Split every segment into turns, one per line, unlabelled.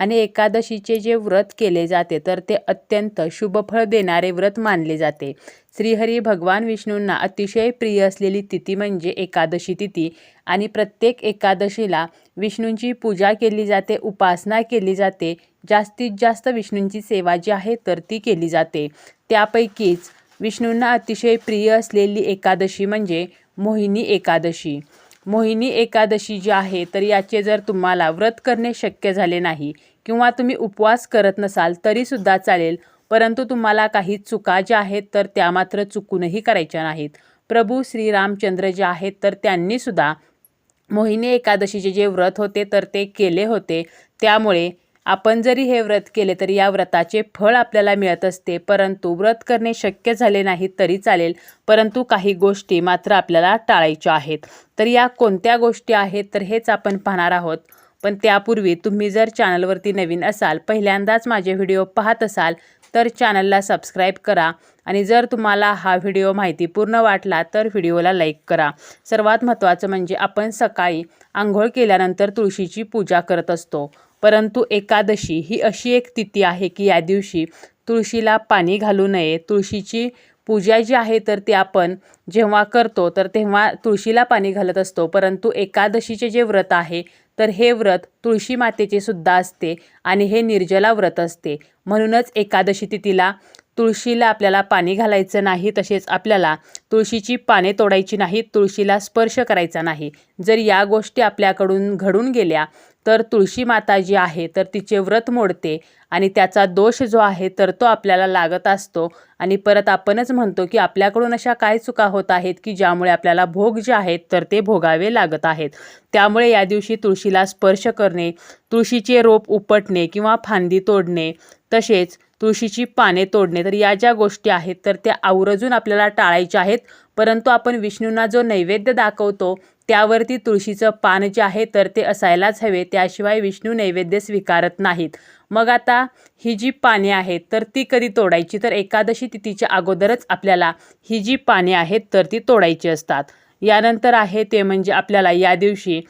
आणि एकादशीचे जे व्रत केले जाते तर ते अत्यंत शुभफळ देणारे व्रत मानले जाते. श्रीहरी भगवान विष्णूंना अतिशय प्रिय असलेली तिथी म्हणजे एकादशी तिथी. आणि प्रत्येक एकादशीला विष्णूंची पूजा केली जाते उपासना केली जाते. जास्तीत जास्त विष्णूंची सेवा जी आहे तर ती केली जाते. त्यापैकीच विष्णूंना अतिशय प्रिय असलेली एकादशी म्हणजे मोहिनी एकादशी. मोहिनी एकादशी जी आहे तर याचे जर तुम्हाला व्रत करणे शक्य झाले नाही किंवा तुम्ही उपवास करत नसाल तरीसुद्धा चालेल. परंतु तुम्हाला काही चुका ज्या आहेत तर त्या मात्र चुकूनही करायच्या नाहीत. प्रभू श्रीरामचंद्र जे आहेत तर त्यांनीसुद्धा मोहिनी एकादशीचे जे व्रत होते तर ते केले होते. त्यामुळे आपण जरी हे व्रत केले तरी या व्रताचे फळ आपल्याला मिळत असते परंतु व्रत करणे शक्य झाले नाही तरी चालेल परंतु काही गोष्टी मात्र आपल्याला टाळायच्या आहेत. तर या कोणत्या गोष्टी आहेत तर हेच आपण पाहणार आहोत. पण त्यापूर्वी तुम्ही जर चॅनलवरती नवीन असाल पहिल्यांदाच माझे व्हिडिओ पाहत असाल तर चॅनलला सबस्क्राईब करा आणि जर तुम्हाला हा व्हिडिओ माहितीपूर्ण वाटला तर व्हिडिओला लाईक करा. सर्वात महत्त्वाचं म्हणजे आपण सकाळी आंघोळ केल्यानंतर तुळशीची पूजा करत असतो. परंतु एकादशी ही अशी एक तिथी आहे की या दिवशी तुळशीला पाणी घालू नये. तुळशीची पूजा जी आहे तर ती आपण जेव्हा करतो तर तेव्हा तुळशीला पाणी घालत असतो. परंतु एकादशीचे जे व्रत आहे तर हे व्रत तुळशी मातेचे सुद्धा असते आणि हे निर्जला व्रत असते. म्हणूनच एकादशी तिथीला तुळशीला आपल्याला पाणी घालायचं नाही तसेच आपल्याला तुळशीची पाने तोडायची नाहीत तुळशीला स्पर्श करायचा नाही. जर या गोष्टी आपल्याकडून घडून गेल्या तर तुळशी माता जी आहे तर तिचे व्रत मोडते आणि त्याचा दोष जो आहे तर तो आपल्याला लागत असतो. आणि परत आपणच म्हणतो की आपल्याकडून अशा काय चुका होत आहेत की ज्यामुळे आपल्याला भोग जे आहेत तर ते भोगावे लागत आहेत. त्यामुळे या दिवशी तुळशीला स्पर्श करणे तुळशीचे रोप उपटणे किंवा फांदी तोडणे तसेच तुळशीची पाने तोडणे तर या ज्या गोष्टी आहेत तर त्या आवर्जून आपल्याला टाळायच्या आहेत. परंतु आपण विष्णूंना जो नैवेद्य दाखवतो त्यावरती तुळशीचं पान जे आहे तर ते असायलाच हवे. त्याशिवाय विष्णू नैवेद्य स्वीकारत नाहीत. मग आता ही जी पाने आहेत तर ती कधी तोडायची? तर एकादशी तिथीच्या अगोदरच आपल्याला ही जी पाने आहेत तर ती तोडायची असतात. यानंतर आहे ते म्हणजे आपल्याला या दिवशी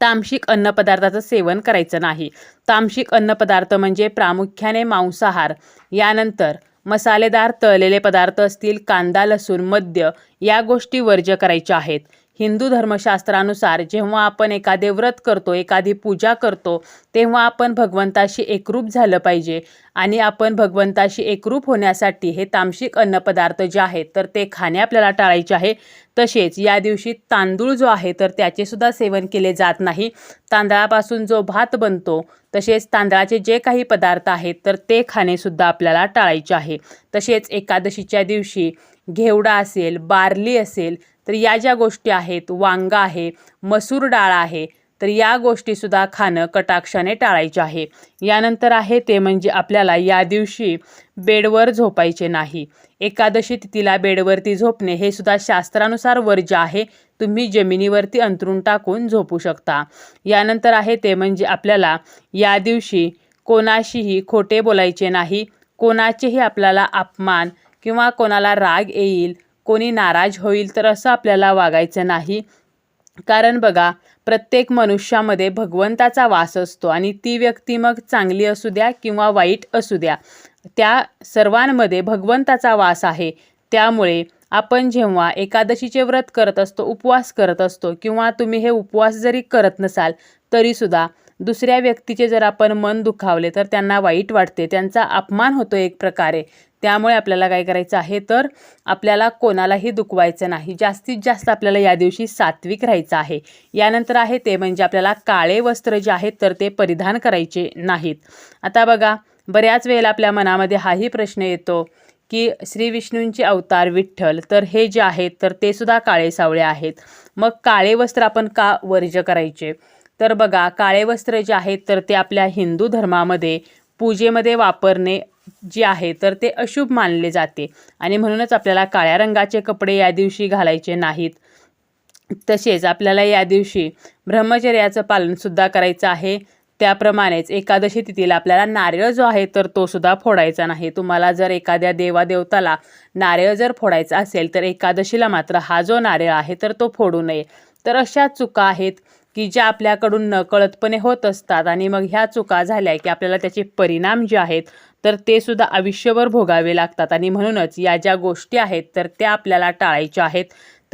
तामशिक अन्नपदार्थाचं सेवन करायचं नाही. तामशिक अन्नपदार्थ म्हणजे प्रामुख्याने मांसाहार. यानंतर मसालेदार तळलेले पदार्थ असतील कांदा लसूण मद्य या गोष्टी वर्ज्य करायच्या आहेत. हिंदू धर्मशास्त्रानुसार जेव्हा आपण एखादे व्रत करतो एखादी पूजा करतो तेव्हा आपण भगवंताशी एकरूप झालं पाहिजे. आणि आपण भगवंताशी एकरूप होण्यासाठी हे तामसिक अन्नपदार्थ जे आहेत तर ते खाणे आपल्याला टाळायचे आहे. तसेच या दिवशी तांदूळ जो आहे तर त्याचेसुद्धा सेवन केले जात नाही. तांदळापासून जो भात बनतो तसेच तांदळाचे जे काही पदार्थ आहेत तर ते खाणेसुद्धा आपल्याला टाळायचे आहे. तसेच एकादशीच्या दिवशी घेवडा असेल बार्ली असेल तर या ज्या गोष्टी आहेत वांगा आहे मसूर डाळ आहे तर या गोष्टीसुद्धा खाणं कटाक्षाने टाळायचे आहे. यानंतर आहे ते म्हणजे आपल्याला या दिवशी बेडवर झोपायचे नाही. एकादशी तिथीला बेडवरती झोपणे हे सुद्धा शास्त्रानुसार वर्ज आहे तुम्ही जमिनीवरती अंतरून टाकून झोपू शकता. यानंतर आहे ते म्हणजे आपल्याला या दिवशी कोणाशीही खोटे बोलायचे नाही. कोणाचेही आपल्याला अपमान किंवा कोणाला राग येईल कोणी नाराज होईल तर असं आपल्याला वागायचं नाही. कारण बघा प्रत्येक मनुष्यामध्ये भगवंताचा वास असतो आणि ती व्यक्ती मग चांगली असू द्या किंवा वाईट असू द्या त्या सर्वांमध्ये भगवंताचा वास आहे. त्यामुळे आपण जेव्हा एकादशीचे व्रत करत असतो उपवास करत असतो किंवा तुम्ही हे उपवास जरी करत नसाल तरीसुद्धा दुसऱ्या व्यक्तीचे जर आपण मन दुखावले तर त्यांना वाईट वाटते त्यांचा अपमान होतो एक प्रकारे. त्यामुळे आपल्याला काय करायचं आहे तर आपल्याला कोणालाही दुखवायचं नाही. जास्तीत जास्त आपल्याला या दिवशी सात्विक राहायचं आहे. यानंतर आहे ते म्हणजे आपल्याला काळे वस्त्र जे आहेत तर ते परिधान करायचे नाहीत. आता बघा बऱ्याच वेळेला आपल्या मनामध्ये हाही प्रश्न येतो की श्री विष्णूंचे अवतार विठ्ठल तर हे जे आहेत तर ते सुद्धा काळे सावळे आहेत. मग काळे वस्त्र आपण का वर्ज्य करायचे? तर बघा काळे वस्त्र जे आहेत तर ते आपल्या हिंदू धर्मामध्ये पूजेमध्ये वापरणे जे आहे तर ते अशुभ मानले जाते. आणि म्हणूनच आपल्याला काळ्या रंगाचे कपडे या दिवशी घालायचे नाहीत. तसेच आपल्याला या दिवशी ब्रह्मचर्याचं पालनसुद्धा करायचं आहे. त्याप्रमाणेच एकादशी तिथीला आपल्याला नारळ जो आहे तर तो सुद्धा फोडायचा नाही. तुम्हाला जर एखाद्या देवादेवताला नारळ जर फोडायचा असेल तर एकादशीला मात्र हा जो नारळ आहे तर तो फोडू नये. तर अशा चुका आहेत की ज्या आपल्याकडून नकळतपणे होत असतात आणि मग ह्या चुका झाल्या की आपल्याला त्याचे परिणाम जे आहेत तर ते सुद्धा आयुष्यभर भोगावे लागतात. आणि म्हणूनच या ज्या गोष्टी आहेत तर त्या आपल्याला टाळायच्या आहेत.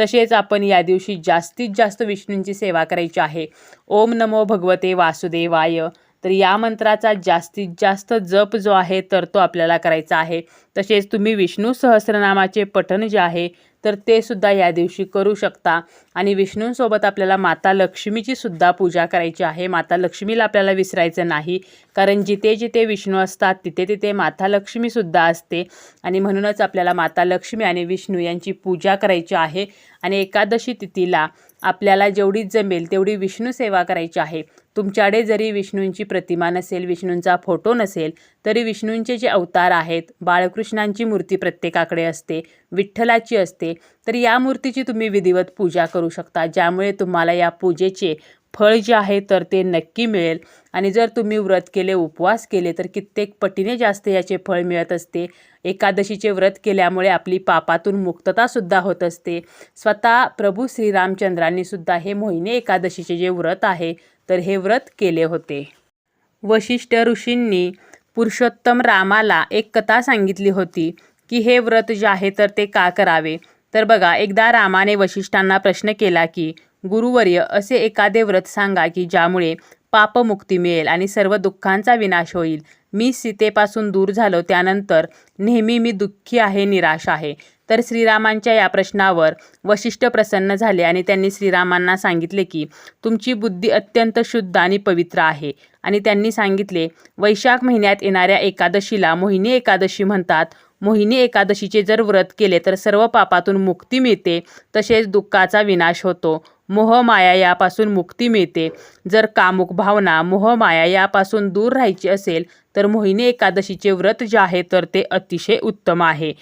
तसेच आपण या दिवशी जास्तीत जास्त विष्णूंची सेवा करायची आहे. ओम नमो भगवते वासुदेवाय. तर या मंत्राचा जास्तीत जास्त जप जो आहे तर तो आपल्याला करायचा आहे. तसेच तुम्ही विष्णू सहस्रनामाचे पठण जे आहे तर ते सुद्धा या दिवशी करू शकता. आणि विष्णूंसोबत आपल्याला माता लक्ष्मीची सुद्धा पूजा करायची आहे. माता लक्ष्मीला आपल्याला विसरायचं नाही. कारण जिथे जिथे विष्णू असतात तिथे तिथे माता लक्ष्मीसुद्धा असते. आणि म्हणूनच आपल्याला माता लक्ष्मी आणि विष्णू यांची पूजा करायची आहे. आणि एकादशी तिथीला आपल्याला जेवढी जमेल तेवढी विष्णू सेवा करायची आहे. तुमच्याकडे जरी विष्णूंची प्रतिमा नसेल विष्णूंचा फोटो नसेल तरी विष्णूंचे जे अवतार आहेत बाळकृष्णांची मूर्ती प्रत्येकाकडे असते विठ्ठलाची असते तर या मूर्तीची तुम्ही विधिवत पूजा करू शकता ज्यामुळे तुम्हाला या पूजेचे फळ जे आहे तर ते नक्की मिळेल. आणि जर तुम्ही व्रत केले उपवास केले तर कित्येक पटीने जास्त याचे फळ मिळत असते. एकादशीचे व्रत केल्यामुळे आपली पापातून मुक्ततासुद्धा होत असते. स्वतः प्रभू श्रीरामचंद्रांनीसुद्धा हे मोहिनी एकादशीचे जे व्रत आहे तर हे व्रत केले होते. वशिष्ठ ऋषींनी पुरुषोत्तम रामाला एक कथा सांगितली होती की हे व्रत जे आहे तर ते का करावे? तर बघा एकदा रामाने वशिष्ठांना प्रश्न केला की गुरुवर्य असे एखादे व्रत सांगा की ज्यामुळे पापमुक्ती मिळेल आणि सर्व दुःखांचा विनाश होईल. मी सीतेपासून दूर झालो त्यानंतर नेहमी मी दुःखी आहे निराश आहे. तर श्रीरामांच्या या प्रश्नावर वशिष्ठ प्रसन्न झाले आणि त्यांनी श्रीरामांना सांगितले की तुमची बुद्धी अत्यंत शुद्ध आणि पवित्र आहे. आणि त्यांनी सांगितले वैशाख महिन्यात येणाऱ्या एकादशीला मोहिनी एकादशी म्हणतात. मोहिनी एकादशीचे जर व्रत केले तर सर्व पापातून मुक्ती मिळते तसेच दुःखाचा विनाश होतो. मोहमाया यापासून मुक्ती मिळते. जर कामुक भावना मोहमाया यापासून दूर राहायची असेल तर मोहिनी एकादशीचे व्रत जे आहे तर ते अतिशय उत्तम आहे.